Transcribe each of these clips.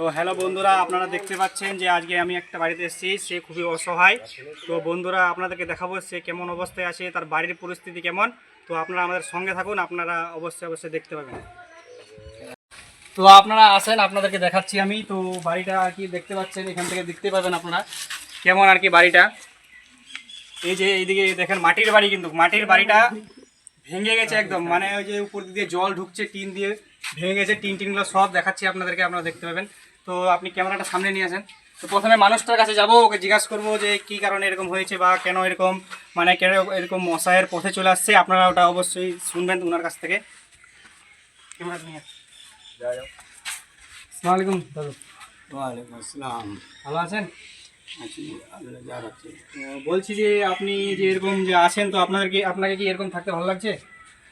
তো হ্যালো বন্ধুরা, আপনারা দেখতে পাচ্ছেন যে আজকে আমি একটা বাড়িতে এসেছি, সে খুবই অসহায়। তো বন্ধুরা, আপনাদেরকে দেখাবো সে কেমন অবস্থায় আছে, তার বাড়ির পরিস্থিতি কেমন। তো আপনারা আমাদের সঙ্গে থাকুন, আপনারা অবশ্যই অবশ্যই দেখতে পাবেন। তো আপনারা আসেন, আপনাদেরকে দেখাচ্ছি আমি। তো বাড়িটা আর কি দেখতে পাচ্ছেন, এখান থেকে দেখতে পাবেন আপনারা। কেমন আর কি বাড়িটা? এই যে এইদিকে দেখেন, মাটির বাড়ি কিন্তু, মাটির বাড়িটা ভেঙে গেছে একদম। মানে ওই যে উপর দিয়ে জল ঢুকছে, টিন দিয়ে। ভেঙে গেছে টিন টিনগুলো সব দেখাচ্ছি আপনাদেরকে আপনারা দেখতে পাবেন। তো আপনি ক্যামেরাটা সামনে নিয়ে আসেন। তো প্রথমে মানুষটার কাছে যাব ওকে জিজ্ঞাসা করব যে কি কারণে এরকম হয়েছে বা কেন এরকম মানে কেন এরকম মশায়ের পথে চলে আসছে আপনারা ওটা অবশ্যই শুনবেন ওনার কাছ থেকে। ক্যামেরাটা নিয়ে আসসালামু আলাইকুম দাদু। ওয়ালাইকুম আসসালাম। ভালো আছেন? বলছি যে আপনি যে এরকম যে আছেন তো আপনাদেরকে আপনাকে কি এরকম থাকতে ভালো লাগছে?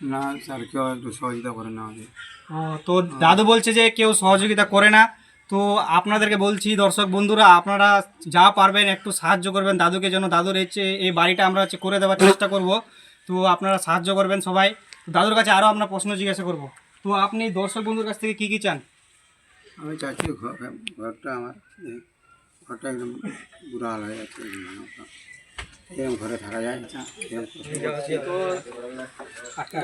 না স্যার কেউ একটু সহযোগিতা করে না আমাদের। ও, তো দাদু বলছে যে কেউ সহযোগিতা করে না। তো আপনাদেরকে বলছি দর্শক বন্ধুরা আপনারা যা পারবেন একটু সাহায্য করবেন দাদুকে যেন দাদুর হচ্ছে এই বাড়িটা আমরা হচ্ছে করে দেওয়ার চেষ্টা করব। তো আপনারা সাহায্য করবেন সবাই। দাদুর কাছে আরও আমরা প্রশ্ন জিজ্ঞাসা করব। তো আপনি দর্শক বন্ধুর কাছ থেকে কী কী চান? আমি চাচ্ছি ঘরটা আমার ঘরটা একদম বুড়া হয়ে যাচ্ছে এরকম ঘরে থাকা যায়। তো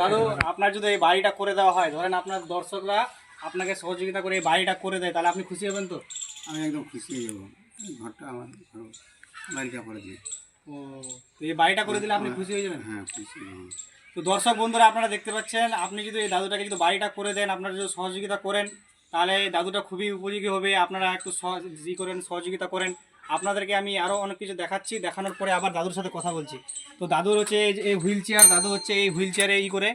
দাদু আপনার যদি এই বাড়িটা করে দেওয়া হয় ধরেন আপনার দর্শকরা আপনাকে সহযোগিতা করে এই বাড়িটা করে দেয় তাহলে আপনি খুশি হবেন তো? আমি একদম খুশি হয়ে যাব। ঘরটা আমার বাড়িটা করে দিই। ও তো এই বাড়িটা করে দিলে আপনি খুশি হয়ে যাবেন? হ্যাঁ খুশি। তো দর্শক বন্ধুরা আপনারা দেখতে পাচ্ছেন আপনি যদি এই দাদুটাকে যদি বাড়িটা করে দেন আপনারা যদি সহযোগিতা করেন তাহলে দাদুটা খুবই উপযোগী হবে। আপনারা একটু সহ- ই করেন সহযোগিতা করেন। আপনাদেরকে আমি আরও অনেক কিছু দেখাচ্ছি। দেখানোর পরে আবার দাদুর সাথে কথা বলছি। তো দাদুর হচ্ছে এই হুইল চেয়ার, দাদু হচ্ছে এই হুইল চেয়ারে ই করে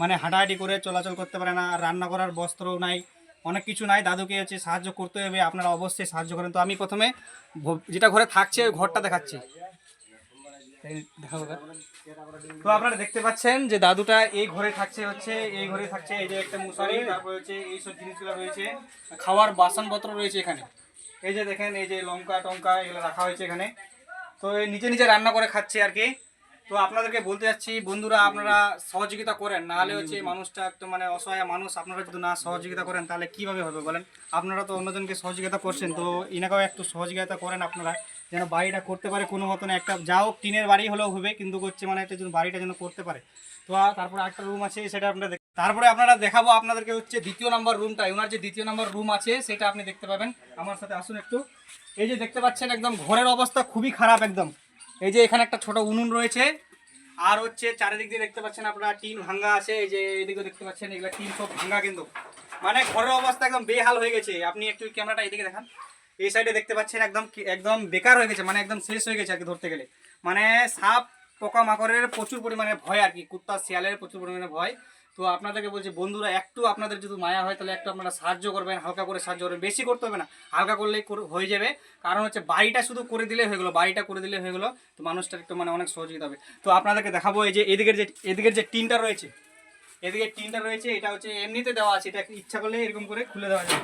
মানে হাঁটাহাঁটি করে, চলাচল করতে পারে না, রান্না করার বস্ত্র নাই, অনেক কিছু নাই। দাদুকে হচ্ছে সাহায্য করতে হবে, আপনারা অবশ্যই সাহায্য করেন। তো আমি প্রথমে যেটা ঘরে থাকছে, ওই ঘরটা দেখাচ্ছি। তো আপনারা দেখতে পাচ্ছেন যে দাদুটা এই ঘরে থাকছে, হচ্ছে এই ঘরে থাকছে, এই যে একটা মশারি, তারপর হচ্ছে এই সব জিনিসগুলো রয়েছে। খাওয়ার বাসনপত্র রয়েছে এখানে। এই যে দেখেন, এই যে লঙ্কা টঙ্কা এগুলো রাখা হয়েছে এখানে। তো এই নিজে নিজে রান্না করে খাচ্ছে আর কি। তো আপনাদেরকে বলতে যাচ্ছি, বন্ধুরা আপনারা সহযোগিতা করেন নাহলে হচ্ছে মানুষটা একটু মানে অসহায় মানুষ, আপনারা যদি না সহযোগিতা করেন তাহলে কীভাবে হবে বলেন? আপনারা তো অন্যজনকে সহযোগিতা করছেন, তো ইনাকেও একটু সহযোগিতা করেন আপনারা, যেন বাড়িটা করতে পারে কোনো মতন একটা যাও টিনের বাড়ি হলেও হবে, কিন্তু হচ্ছে মানে একটা যেন বাড়িটা যেন করতে পারে। তো তারপরে একটা রুম আছে, সেটা আপনারা তারপরে আপনারা দেখাবো আপনাদেরকে হচ্ছে দ্বিতীয় নাম্বার রুমটা ওনার যে দ্বিতীয় নাম্বার রুম আছে, সেটা আপনি দেখতে পাবেন। আমার সাথে আসুন একটু। এই যে দেখতে পাচ্ছেন একদম ঘরের অবস্থা খুবই খারাপ একদম। এই যে এখানে একটা ছোট উনুন রয়েছে, আর হচ্ছে চারিদিক দিয়ে দেখতে পাচ্ছেন আপনারা টিন ভাঙ্গা আছে, এই যে এদিকে দেখতে পাচ্ছেন এগুলো টিন সব ভাঙ্গা কিন্তু। মানে ঘরের অবস্থা একদম বেহাল হয়ে গেছে। আপনি একটু ক্যামেরাটা এদিকে দেখান। এই সাইডে দেখতে পাচ্ছেন একদম একদম বেকার হয়ে গেছে মানে একদম শেষ হয়ে গেছে আর কি ধরতে গেলে। মানে সাপ পোকামাকড়ের প্রচুর পরিমাণে ভয় আর কি, কুত্তা, শিয়ালের প্রচুর পরিমাণে ভয়। তো আপনাদেরকে বলছি, বন্ধুরা, একটু আপনাদের যদি মায়া হয়, তাহলে একটু আপনারা সাহায্য করবেন, হালকা করে সাহায্য করবেন। বেশি করতে হবে না, হালকা করলেই করে- হয়ে যাবে। কারণ হচ্ছে, বাড়িটা শুধু করে দিলে হয়ে গেলো, বাড়িটা করে দিলে হয়ে গেলো, তো মানুষটার একটু মানে অনেক সহযোগিতা হবে। তো আপনাদেরকে দেখাবো, এই যে এদিকের যে এদিকের যে টিনটা রয়েছে এদিকে টিনটা রয়েছে, এটা হচ্ছে এমনিতে দেওয়া আছে, এটা ইচ্ছা করলে এরকম করে খুলে দেওয়া যাবে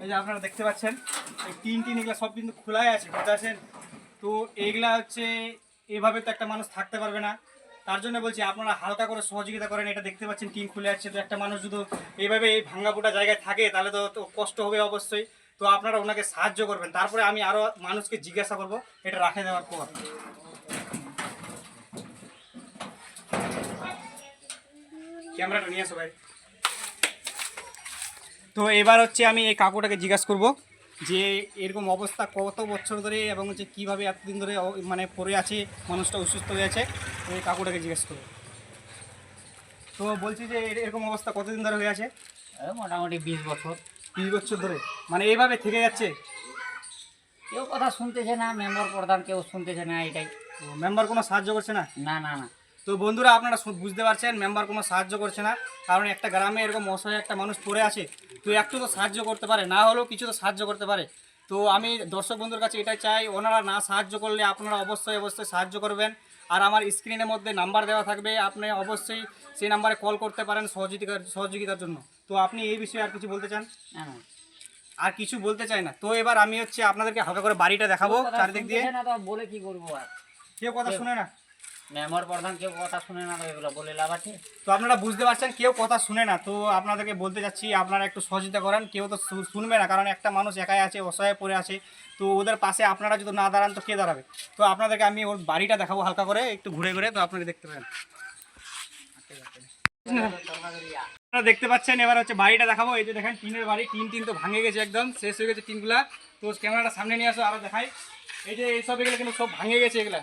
এই যে আপনারা দেখতে পাচ্ছেন, এই টিন টিন এগুলো সব কিন্তু খোলাই আছে, বুঝতে তো এইগুলা হচ্ছে, এভাবে তো একটা মানুষ থাকতে পারবে না। তার জন্য বলছি, আপনারা হালকা করে সহযোগিতা করেন, এটা দেখতে পাচ্ছেন, টিন খুলে আছে, তো একটা মানুষ যদি এইভাবে এই ভাঙ্গা ফুটা জায়গায় থাকে, তাহলে তো তো কষ্ট হবে অবশ্যই। তো আপনারা ওনাকে সাহায্য করবেন। তারপরে আমি আরও মানুষকে জিজ্ঞাসা করব, এটা রাখে দেওয়ার পর। ক্যামেরাটা নিয়ে আসো ভাই। তো এবার হচ্ছে আমি এই কাকুটাকে জিজ্ঞাসা করব। যে এরকম অবস্থা কত বছর ধরে এবং হচ্ছে কীভাবে এতদিন ধরে মানে পড়ে আছে মানুষটা অসুস্থ হয়ে আছে ওই কাকুটাকে জিজ্ঞেস করব তো বলছি যে এর- এরকম অবস্থা কতদিন ধরে হয়ে আছে? মোটামুটি বিশ বছর। তিরিশ বছর ধরে। মানে এইভাবে থেকে যাচ্ছে? কেউ কথা শুনতেছে না মেম্বার প্রধান কেউ শুনতেছে না এটাই। মেম্বার কোনো সাহায্য করছে না? না না না। তো বন্ধুরা আপনারা বুঝতে পারছেন মেম্বার কোনো সাহায্য করছে না। কারণ একটা গ্রামে এরকম অসহায় একটা মানুষ পড়ে আছে তো একটু তো সাহায্য করতে পারে না হলেও কিছু তো সাহায্য করতে পারে। তো আমি দর্শক বন্ধুর কাছে এটাই চাই ওনারা না সাহায্য করলে আপনারা অবশ্যই অবশ্যই সাহায্য করবেন। আর আমার স্ক্রিনের মধ্যে নাম্বার দেওয়া থাকবে আপনি অবশ্যই সেই নাম্বারে কল করতে পারেন সহযোগিতার সহযোগিতার জন্য। তো আপনি এই বিষয়ে আর কিছু বলতে চান? না, না। আর কিছু বলতে চাই না। তো এবার আমি হচ্ছে আপনাদেরকে হালকা করে বাড়িটা দেখাবো চারিদিক দিয়ে। বলে কি করব আর? কেউ কথা শুনে না? মেম্বার প্রধান কেউ কথা শুনে না তো এগুলো বলে লাভ আছে। তো আপনারা বুঝতে পারছেন, কেউ কথা শুনে না। তো আপনাদেরকে বলতে যাচ্ছি, আপনারা একটু সহযোগিতা করেন, কেউ তো শুনবে না, কারণ একটা মানুষ একাই আছে, অসহায় পড়ে আছে। তো ওদের পাশে আপনারা যদি না দাঁড়ান, তো কে দাঁড়াবে? তো আপনাদেরকে আমি ওর বাড়িটা দেখাবো হালকা করে, একটু ঘুরে ঘুরে, তো আপনারা দেখতে পাবেন আপনারা দেখতে পাচ্ছেন, এবার হচ্ছে বাড়িটা দেখাবো। এই যে দেখেন, টিনের বাড়ি, টিন টিন তো ভাঙে গেছে একদম, শেষ হয়ে গেছে টিনগুলা। তো ক্যামেরাটা সামনে নিয়ে আসো, আরও দেখাই। এই যে এইসব এগুলো কিন্তু সব ভাঙে গেছে এগুলা।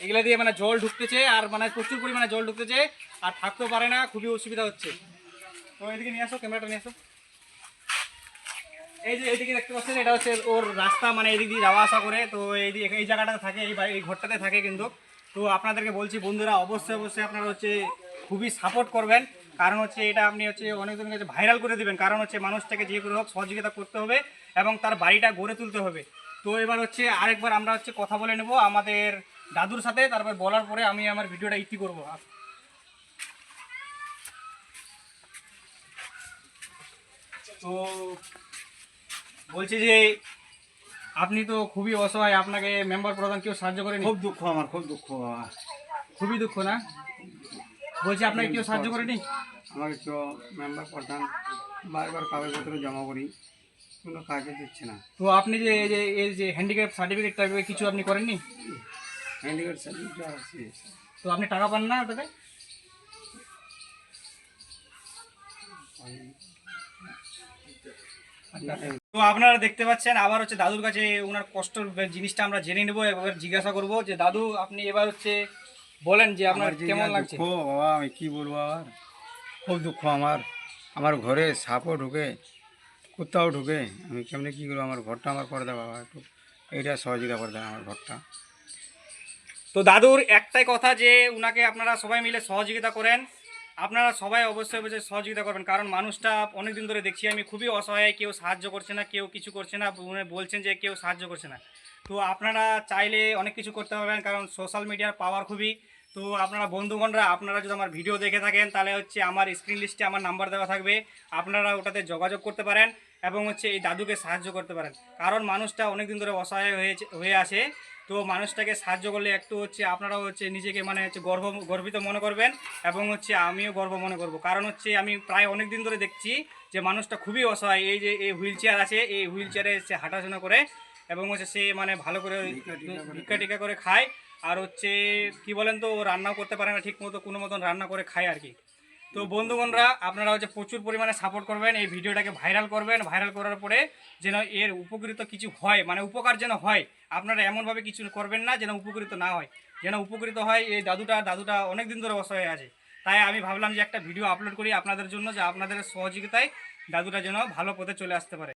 এগুলা দিয়ে মানে জল ঢুকতেছে, আর মানে প্রচুর পরিমাণে জল ঢুকতেছে, আর থাকতেও পারে না, খুবই অসুবিধা হচ্ছে। তো এদিকে নিয়ে আসো, ক্যামেরাটা নিয়ে আসো। এই যে এইদিকে দেখতে পাচ্ছেন, এটা হচ্ছে ওর রাস্তা মানে এদিক দিয়ে যাওয়া আসা করে। তো এই এই জায়গাটাতে থাকে, এই এই ঘরটাতে থাকে কিন্তু। তো আপনাদেরকে বলছি, বন্ধুরা, অবশ্যই অবশ্যই আপনারা হচ্ছে খুবই সাপোর্ট করবেন। কারণ হচ্ছে এটা আপনি হচ্ছে অনেকজনের কাছে ভাইরাল করে দেবেন। কারণ হচ্ছে মানুষটাকে যে করে হোক সহযোগিতা করতে হবে এবং তার বাড়িটা গড়ে তুলতে হবে। তো এবার হচ্ছে আরেকবার আমরা হচ্ছে কথা বলে নেব আমাদের দাদুর সাথে তারপর বলার পরে আমি আমার ভিডিওটা ইতি করব। তো বলছি যে আপনি তো খুবই অসহায় আপনাকে মেম্বার প্রধান কেউ সাহায্য করেনি? খুব দুঃখ আমার খুব দুঃখ। খুবই দুঃখ না? বলছি আপনাকে কেউ সাহায্য করেনি? আমাকে কেউ মেম্বার প্রধান বারবার কাগজপত্র জমা করি কোনো কাজে দিচ্ছে না। তো আপনি যে এই যে হ্যান্ডিক্যাপ সার্টিফিকেট টাইপের কিছু আপনি করেননি? তো আপনি টাকা পান না ওটাতে? তো আপনারা দেখতে পাচ্ছেন আবার হচ্ছে দাদুর কাছে ওনার কষ্টের জিনিসটা আমরা জেনে নেব এবার জিজ্ঞাসা করব যে দাদু আপনি এবার হচ্ছে বলেন যে আপনার কেমন লাগছে? বাবা আমি কি বলব আবার? খুব দুঃখ আমার। আমার ঘরে সাপও ঢুকে কুত্তাও ঢুকে। আমি কেমনি কী করব? আমার ঘরটা আমার করে দেবো বাবা। একটু এইটা সহযোগিতা করে দেয় আমার ঘরটা। তো দাদুর একটাই কথা যে উনাকে আপনারা সবাই মিলে সহযোগিতা করেন। আপনারা সবাই অবশ্যই অবশ্যই সহযোগিতা করবেন, কারণ মানুষটা অনেক দিন ধরে দেখছি আমি খুবই অসহায়, কেউ সাহায্য করছে না, কেউ কিছু করছে না বলছেন যে কেউ সাহায্য করছে না। তো আপনারা চাইলে অনেক কিছু করতে পারবেন, কারণ সোশ্যাল মিডিয়ার পাওয়ার খুবই। তো আপনারা বন্ধুগণরা, আপনারা যদি আমার ভিডিও দেখে থাকেন, তাহলে হচ্ছে আমার স্ক্রিন লিস্টে আমার নাম্বার দেওয়া থাকবে। আপনারা ওটাতে যোগাযোগ করতে পারেন। এবং হচ্ছে এই দাদুকে সাহায্য করতে পারেন। কারণ মানুষটা অনেক দিন ধরে অসহায় হয়েছে হয়ে আছে। তো মানুষটাকে সাহায্য করলে একটু হচ্ছে আপনারাও হচ্ছে নিজেকে মানে হচ্ছে গর্ব গর্বিত মনে করবেন এবং হচ্ছে আমিও গর্ব মনে করব। কারণ হচ্ছে আমি প্রায় অনেক দিন ধরে দেখছি যে মানুষটা খুবই অসহায়। এই যে এই হুইল চেয়ার আছে এই হুইল চেয়ারে সে হাঁটাচলা করে এবং হচ্ছে সে মানে ভালো করে ভিক্ষা টিকা করে খায়। আর হচ্ছে কি বলেন তো ও রান্নাও করতে পারে না ঠিক মতো কোনো মতন রান্না করে খায় আর কি। তো বন্ধুগণরা, আপনারা হচ্ছে প্রচুর পরিমাণে সাপোর্ট করবেন, এই ভিডিওটাকে ভাইরাল করবেন। ভাইরাল করার পরে যেন এর উপকৃত কিছু হয় মানে উপকার যেন হয়, আপনারা এমনভাবে কিছু করবেন না যেন উপকৃত না হয়। যেন উপকৃত হয় এই দাদুটা দাদুটা অনেক দিন ধরে অসহায় আছে। তাই আমি ভাবলাম যে একটা ভিডিও আপলোড করি আপনাদের জন্য, যে আপনাদের সহযোগিতায় দাদুটা যেন ভালো পথে চলে আসতে পারে।